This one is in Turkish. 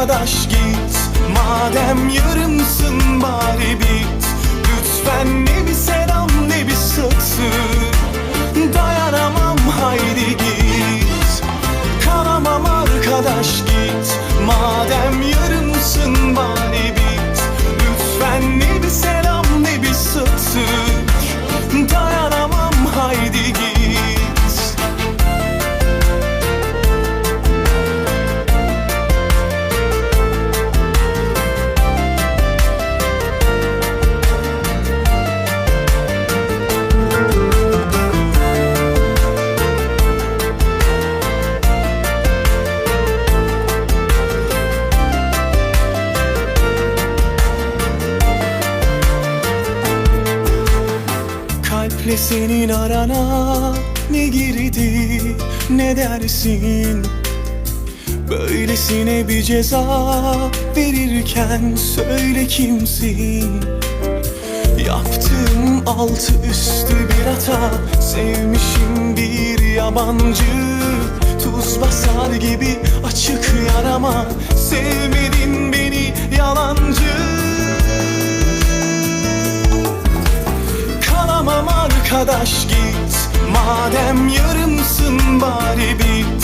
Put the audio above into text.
arkadaş git. Madem yarımsın Kalple senin arana ne girdi ne dersin? Böylesine bir ceza verirken söyle kimsin? Yaptığım altı üstü bir hata Sevmişim bir yabancı. Tuz basar gibi açık yarama Sevmedin arkadaş git. Madem yarımsın bari bit